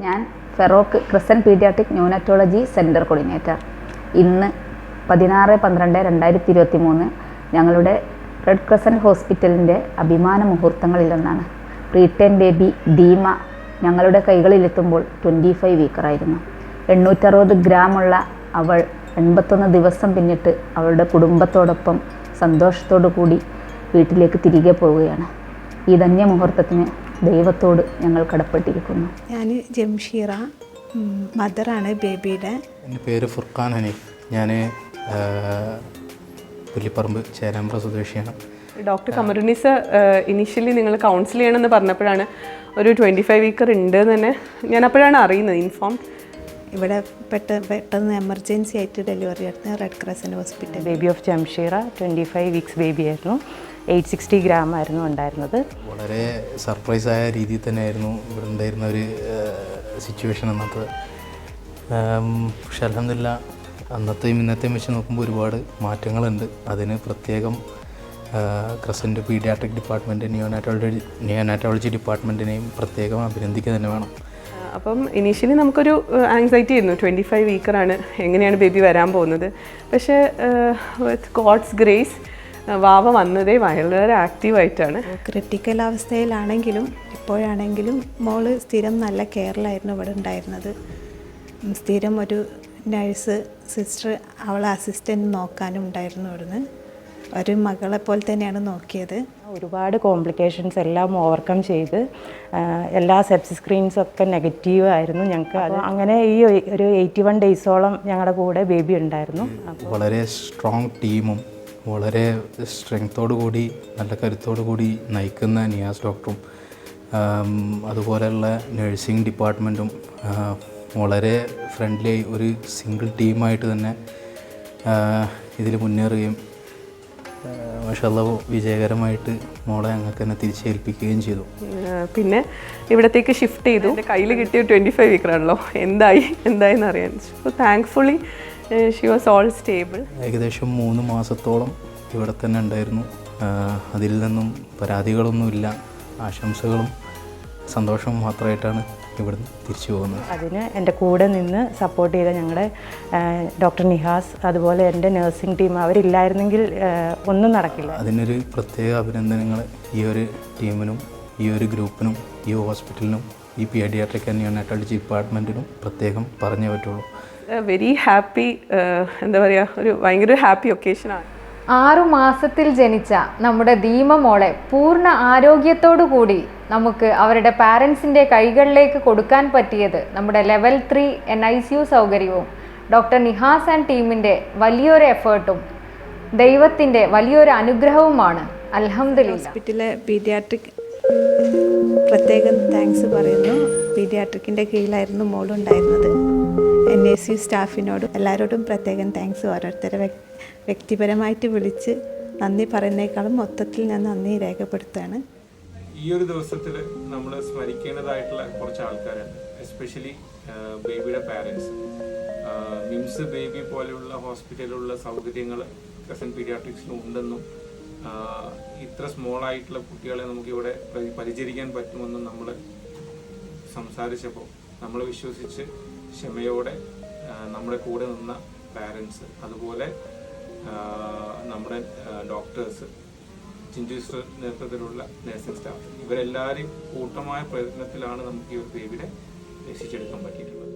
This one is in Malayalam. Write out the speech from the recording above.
ഞാൻ Feroke crescent paediatric neonatology centre coordinator. ഇന്ന് പതിനാറ് പന്ത്രണ്ട് രണ്ടായിരത്തി ഇരുപത്തി മൂന്ന് ഞങ്ങളുടെ റെഡ് ക്രസന്റ് ഹോസ്പിറ്റലിന്റെ അഭിമാന മുഹൂർത്തങ്ങളിലൊന്നാണ് പ്രീടേൺ ബേബി ദീമ ഞങ്ങളുടെ കൈകളിലെത്തുമ്പോൾ ട്വന്റി ഫൈവ് വീക്കറായിരുന്നു എണ്ണൂറ്ററുപത് ഗ്രാമുള്ള അവൾ എൺപത്തൊന്ന് ദിവസം പിന്നിട്ട് അവളുടെ കുടുംബത്തോടൊപ്പം സന്തോഷത്തോടു കൂടി വീട്ടിലേക്ക് തിരികെ പോവുകയാണ്. ഈ ധന്യ മുഹൂർത്തത്തിന് ദൈവത്തോട് ഞങ്ങൾ കടപ്പെട്ടിരിക്കുന്നു. ഞാൻ ജംഷീറ മദറാണ് ബേബിയുടെ. എന്റെ പേര് ഫുർഖാൻ ഹനീഫ്. ഞാൻ പുല്ലിപ്പറമ്പ് ചേരാമ്പ്ര സ്വദേശിയാണ്. ഡോക്ടർ കമറുനിസ ഇനീഷ്യലി നിങ്ങൾ കൗൺസിൽ ചെയ്യണമെന്ന് പറഞ്ഞപ്പോഴാണ് ഒരു ട്വന്റി ഫൈവ് വീക്കർ ഉണ്ട് എന്ന് തന്നെ ഞാൻ അപ്പോഴാണ് അറിയുന്നത് ഇൻഫോം ഇവിടെ പെട്ട പെട്ടെന്ന് എമർജൻസി ആയിട്ട് ഡെലിവറി ആയിരുന്നു red ക്രോസിന്റെ hospital baby of Jamsheera twenty five weeks baby ആയിരുന്നു. എയ്റ്റ് സിക്സ്റ്റി ഗ്രാം ആയിരുന്നു ഉണ്ടായിരുന്നത്. വളരെ സർപ്രൈസ് ആയ രീതിയിൽ തന്നെയായിരുന്നു ഇവിടെ ഉണ്ടായിരുന്ന ഒരു സിറ്റുവേഷൻ അന്നത്തെ. പക്ഷെ അലഹമില്ല അന്നത്തെയും ഇന്നത്തെയും വെച്ച് നോക്കുമ്പോൾ ഒരുപാട് മാറ്റങ്ങളുണ്ട്. അതിന് പ്രത്യേകം crescent paediatric department neonatology neonatology ഡിപ്പാർട്ട്മെന്റിനെയും പ്രത്യേകം അഭിനന്ദിക്കുക തന്നെ വേണം. അപ്പം ഇനീഷ്യലി നമുക്കൊരു ആങ്സൈറ്റി ആയിരുന്നു. ട്വന്റി ഫൈവ് വീക്കറാണ് എങ്ങനെയാണ് ബേബി വരാൻ പോകുന്നത്? പക്ഷേ വിത്ത് ഗോഡ്സ് ഗ്രേസ് വാവ വന്നതേ വളരെ ആക്റ്റീവായിട്ടാണ് ക്രിട്ടിക്കൽ അവസ്ഥയിലാണെങ്കിലും ഇപ്പോഴാണെങ്കിലും മോൾ സ്ഥിരം നല്ല കെയറിലായിരുന്നു ഇവിടെ ഉണ്ടായിരുന്നത്. സ്ഥിരം ഒരു നഴ്സ് സിസ്റ്റർ അവളെ അസിസ്റ്റന്റ് നോക്കാനും ഉണ്ടായിരുന്നു ഇവിടുന്ന്. ഒരു മകളെ പോലെ തന്നെയാണ് നോക്കിയത്. ഒരുപാട് കോംപ്ലിക്കേഷൻസ് എല്ലാം ഓവർകം ചെയ്ത് എല്ലാ സെപ്സി സ്ക്രീൻസ് ഒക്കെ നെഗറ്റീവ് ആയിരുന്നു. ഞങ്ങൾക്ക് അത് അങ്ങനെ ഈ ഒരു എയ്റ്റി വൺ ഡേയ്സോളം ഞങ്ങളുടെ കൂടെ ബേബി ഉണ്ടായിരുന്നു. വളരെ സ്ട്രോങ് ടീമും വളരെ സ്ട്രെങ്ത്തോടു കൂടി നല്ല കരുത്തോടു കൂടി നയിക്കുന്ന നിയാസ് ഡോക്ടറും അതുപോലെയുള്ള നഴ്സിംഗ് ഡിപ്പാർട്ട്മെന്റും വളരെ ഫ്രണ്ട്ലി ഒരു സിംഗിൾ ടീമായിട്ട് തന്നെ ഇതിൽ മുന്നേറുകയും മഷല്ല വിജയകരമായിട്ട് മോളെ ഞങ്ങൾക്ക് തന്നെ തിരിച്ചേൽപ്പിക്കുകയും ചെയ്തു. പിന്നെ ഇവിടത്തേക്ക് ഷിഫ്റ്റ് ചെയ്തു. എന്റെ കയ്യിൽ കിട്ടിയ ട്വന്റി ഫൈവ് വീക്കറാണല്ലോ എന്തായി? എന്തായെന്ന് അറിയാൻ. So thankfully she was all stable ഏകദേശം മൂന്ന് മാസത്തോളം ഇവിടെ തന്നെ ഉണ്ടായിരുന്നു. അതിൽ നിന്നും പരാതികളൊന്നുമില്ല ആശംസകളും സന്തോഷവും മാത്രമായിട്ടാണ് ഇവിടുന്ന് തിരിച്ചു പോകുന്നത്. അതിന് എന്റെ കൂടെ നിന്ന് സപ്പോർട്ട് ചെയ്ത ഞങ്ങളുടെ ഡോക്ടർ നിഹാസ് അതുപോലെ എന്റെ നഴ്സിംഗ് ടീം അവരില്ലായിരുന്നെങ്കിൽ ഒന്നും നടക്കില്ല. അതിനൊരു പ്രത്യേക അഭിനന്ദനങ്ങൾ ഈ ഒരു ടീമിനും ഈ ഒരു ഗ്രൂപ്പിനും ഈ ഹോസ്പിറ്റലിനും ഈ പീഡിയാട്രിക് ആൻഡ് ന്യൂനാറ്റോളജി ഡിപ്പാർട്ട്മെന്റിനും പ്രത്യേകം പറഞ്ഞേ പറ്റുള്ളൂ. വെരി ഹാപ്പി എന്താ പറയുക ഒരു ഭയങ്കര ഹാപ്പി ഒക്കേഷനാണ് ആറു മാസത്തിൽ ജനിച്ച നമ്മുടെ ധീമ മോളെ പൂർണ ആരോഗ്യത്തോടു കൂടി നമുക്ക് അവരുടെ പാരൻസിന്റെ കൈകളിലേക്ക് കൊടുക്കാൻ പറ്റിയത് നമ്മുടെ level three N I C U സൗകര്യവും ഡോക്ടർ നിഹാസ് ആൻഡ് ടീമിന്റെ വലിയൊരു എഫേർട്ടും ദൈവത്തിന്റെ വലിയൊരു അനുഗ്രഹവുമാണ്. അൽഹംദുലില്ല ഹോസ്പിറ്റലിലെ പീഡിയാട്രിക് പ്രത്യേകം താങ്ക്സ് പറയുന്നു. പീഡിയാട്രിക്കിന്റെ കീഴിലായിരുന്നു മോളുണ്ടായിരുന്നത്. എൻ എ സി സ്റ്റാഫിനോടും എല്ലാവരോടും പ്രത്യേകം താങ്ക്സ് ഓരോരുത്തരെ വ്യക്- വ്യക്തിപരമായിട്ട് വിളിച്ച് നന്ദി പറയുന്നേക്കാളും മൊത്തത്തിൽ ഞാൻ നന്ദി രേഖപ്പെടുത്തുകയാണ്. ഈ ഒരു ദിവസത്തിൽ നമ്മൾ സ്മരിക്കേണ്ടതായിട്ടുള്ള കുറച്ച് ആൾക്കാരുണ്ട് എസ്പെഷ്യലി ബേബിയുടെ പാരൻസ് മിംസ് ബേബി പോലെയുള്ള ഹോസ്പിറ്റലിലുള്ള സൗകര്യങ്ങൾ കസൻ പീഡിയാട്രിക്സിലും ഉണ്ടെന്നും ഇത്ര സ്മോൾ ആയിട്ടുള്ള കുട്ടികളെ നമുക്ക് ഇവിടെ പരി- പരിചരിക്കാൻ പറ്റുമെന്ന് നമ്മൾ സംസാരിച്ചപ്പോൾ നമ്മൾ വിശ്വസിച്ച് ക്ഷമയോടെ നമ്മുടെ കൂടെ നിന്ന പാരൻസ് അതുപോലെ നമ്മുടെ ഡോക്ടേഴ്സ് ചിഞ്ചു നേതൃത്വത്തിലുള്ള നഴ്സിംഗ് സ്റ്റാഫ് ഇവരെല്ലാവരെയും കൂട്ടമായ പ്രയത്നത്തിലാണ് നമുക്ക് ഈ ഒരു ബേബിയെ രക്ഷിച്ചെടുക്കാൻ പറ്റിയിട്ടുള്ളത്.